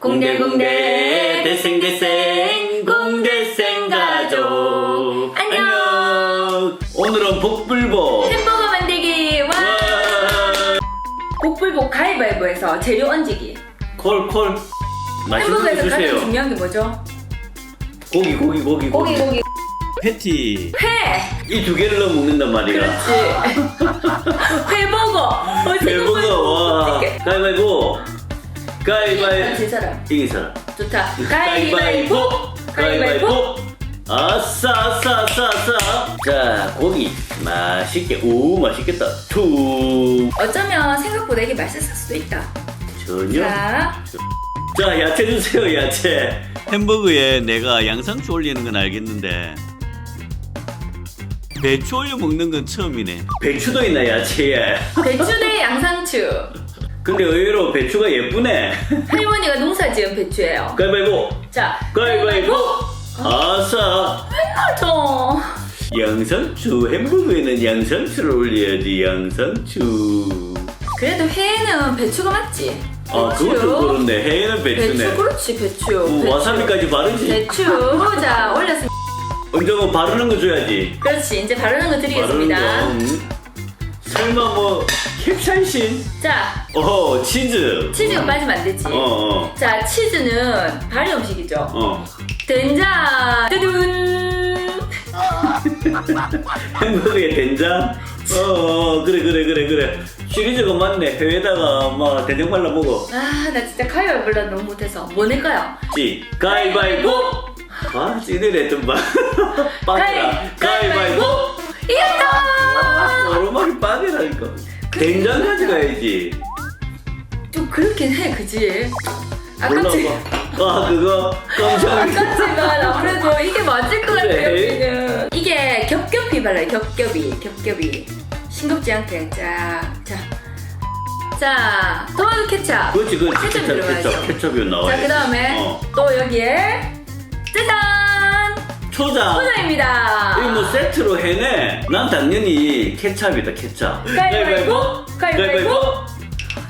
공대공대 대생대생 공대생 가족. 안녕. 오늘은 복불복. 햄버거 만들기. 와. 와. 복불복 가위바위보에서 재료 얹기. 콜콜. 맛있는 거 햄버거에서 가장 주세요. 중요한 게 뭐죠? 고기 고기 고기 고기 고기. 패티. 회. 이 두 개를 넣어 먹는단 말이야. 그렇지. 회버거. 어, 대버거 와. 어떻게? 가위바위보 가위바위보. 제 사람. 이긴 사람. 좋다. 가위바위보. 가위바위보. 아싸 아싸 아싸 아싸. 자 고기. 맛있게. 오 맛있겠다. 툭 어쩌면 생각보다 이게 맛있을 수도 있다. 전혀. 자. 자 야채 주세요 야채. 햄버거에 내가 양상추 올리는 건 알겠는데 배추 올려 먹는 건 처음이네. 배추도 있나 야채에? 배추 대 양상추 근데 의외로 배추가 예쁘네. 할머니가 농사 지은 배추예요. 가위바위보. 자 가위바위보. 아싸. 저 양상추 햄버거에는 양상추를 올려야지 양상추. 그래도 회는 배추가 맞지? 아 그것도 그렇네. 해에는 배추네. 배추 그렇지 배추. 어, 배추. 와사비까지 바르지. 배추. 자 올렸습니다. 언제고 바르는 거 줘야지. 그렇지 이제 바르는 거 바르는 드리겠습니다. 거. 음. 설마 뭐 캡사이신. 자. 어 치즈. 치즈가 빠지면 안 되지. 어어. 자 치즈는 발효 음식이죠. 어. 된장. 두둔. 햄버거에 된장? 어, 어 그래 그래 그래 그래. 시리즈가 맞네. 회에다가 막 된장 발라 먹어. 아 나 진짜 가위바위보를 너무 못해서. 뭐 낼까요? 찌 가위바위보! 아 찌들에 좀봐. 빠져라. 가위바위보 된장 가져가야지. 좀 그렇긴 해 그지? 아깝지 아 그거 깜짝 아깝지만 아무래도 이게 맞을 것 같아요 그래. 여기는. 이게 겹겹이 발라요 겹겹이. 겹겹이. 싱겁지 않게. 자 자. 자 토마토 케찹 그렇지 그렇지. 케첩 케첩 들어가야죠. 케첩 케첩이 나와야 자, 그 다음에 어. 또 여기에 짜잔! 초장 포장입니다. 이거 뭐 세트로 해내 난 당연히 케찹이다 케찹 가위바위보, 가위바위보.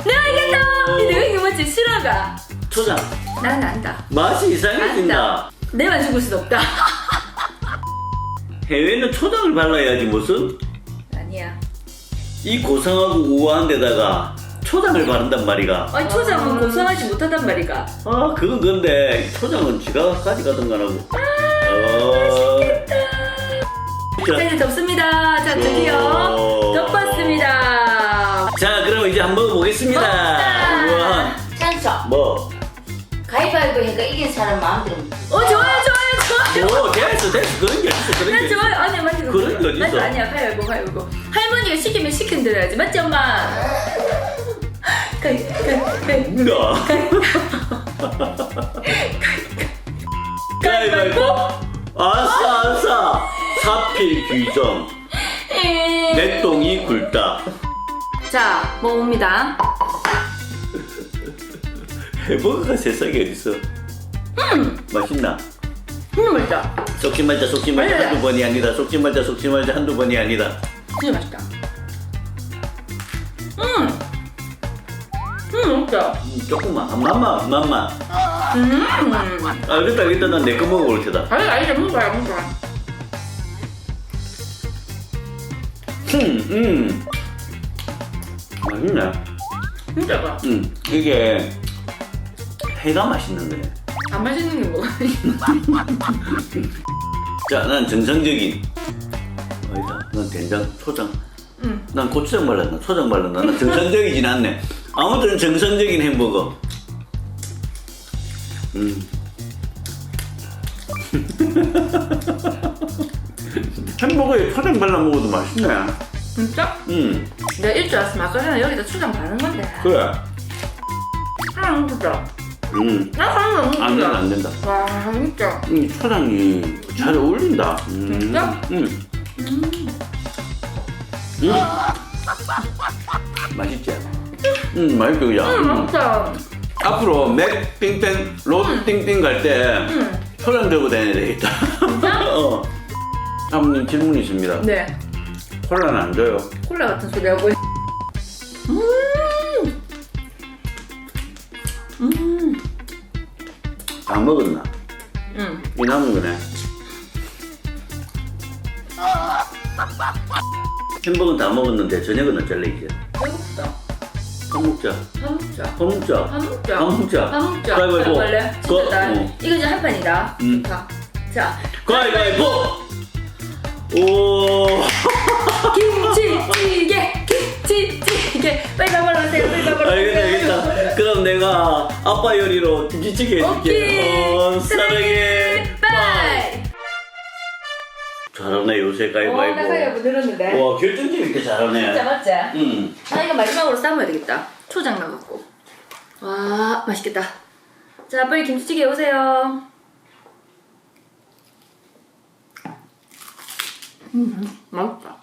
내가 이겼다! 오. 내가 이거 맞지? 실화가. 초장 난 안다. 맛이 이상해진다. 내만 죽을 수도 없다. 해외는 초장을 발라야지 무슨 아니야. 이 고상하고 우아한 데다가 초장을 바른단 말이가 아니, 초장은 고소하지 못하단 말이가. 아 그건 근데 초장은 지가 가져가던 거라고 아, 자, 이제 덮습니다. 자, 드디어 오. 덮었습니다. 자 그럼 이제 한번 우와 찬성 뭐? 가위바위보 하니까 이긴 사람 마음대로 어, 좋아요, 좋아요, 좋아요. 오 됐어 됐어 그런 게 있어 그런 난 게 있어 좋아요. 아니야, 맞지? 그런 거 어딨어? 맞지? 아니야, 가위바위보, 가위바위보. 할머니가 시키면 시킨 대로 해야지. 맞지, 엄마? 가위, 가위, 가위. 뭔가 아싸 아싸 사필 규정 내 똥이 굵다 자, 먹어봅니다. 해버거가 세상에 어딨어 맛있나? 음, 맛있다. 속지 말자 속지 말자 맛있다. 한두 번이 아니다 속지 말자 속지 말자 한두 번이 아니다 진짜 맛있다. 음! 음, 맛있다. 음, 조금만 한 맛만 맛만 음! 아 알겠다 알겠다 난 내 거 먹어볼 테다 아니, 아니, 먹는 거야. 음, 음. 맛있네 진짜 봐. 음, 이게 해가 맛있는 거네 안 맛있는 게 뭐가 자, 난 정상적인. 아니다. 난 된장, 초장. 음. 난 고추장 발랐나? 초장 발랐나? 난 정상적이진 않네. 아무튼 정상적인 햄버거. 음. 햄버거에 초장 발라 먹어도 맛있네. 진짜? 음, 내가 일줄 알았으면 아까 전에 여기다 초장 바른 건데. 그래. 하나 먹자. 음, 나 하나 안 된다. 안 된다. 와, 진짜. 이 초장이 잘 어울린다. 음, 진짜? 음. 음. 맛있지? 음, 맛있죠, 그죠? 음, 음. 맛있다. 앞으로 맥 빙뺑 로드 띵띵 갈 때 음. 초장 들고 다녀야 되겠다. 진짜? 어. 사모님 질문 있습니다. 네. 콜라는 안 줘요. 콜라 같은 소리 하고. 음! 음! 다 먹었나? 응. 이 남은 거네. 햄버거는 다 먹었는데 저녁은 어쩔래 이제? 배고프다. 밥 먹자. 밥 먹자. 밥 먹자. 가위바위보. 원래 거- 진짜 나 어. 이거 이제 한 판이다. 음. 자, 자. 가위바위보! 오! 김치찌개, 김치찌개. 빨리 밥 먹으러 오세요. 빨리 밥 먹으러 알겠다, 오세요. 알겠다. 그럼 내가 아빠 요리로 김치찌개 해줄게. 오케이. 어, 사랑해. 잘하네, 요새 어, 나 가위바위보 가위바위보. 늘었는데. 와, 결정력 있게 잘하네. 진짜 맞지? 응. 나 이거 마지막으로 삶아야 되겠다. 초장 넣어갖고. 와, 맛있겠다. 자, 빨리 김치찌개 오세요. 음, 맛있다.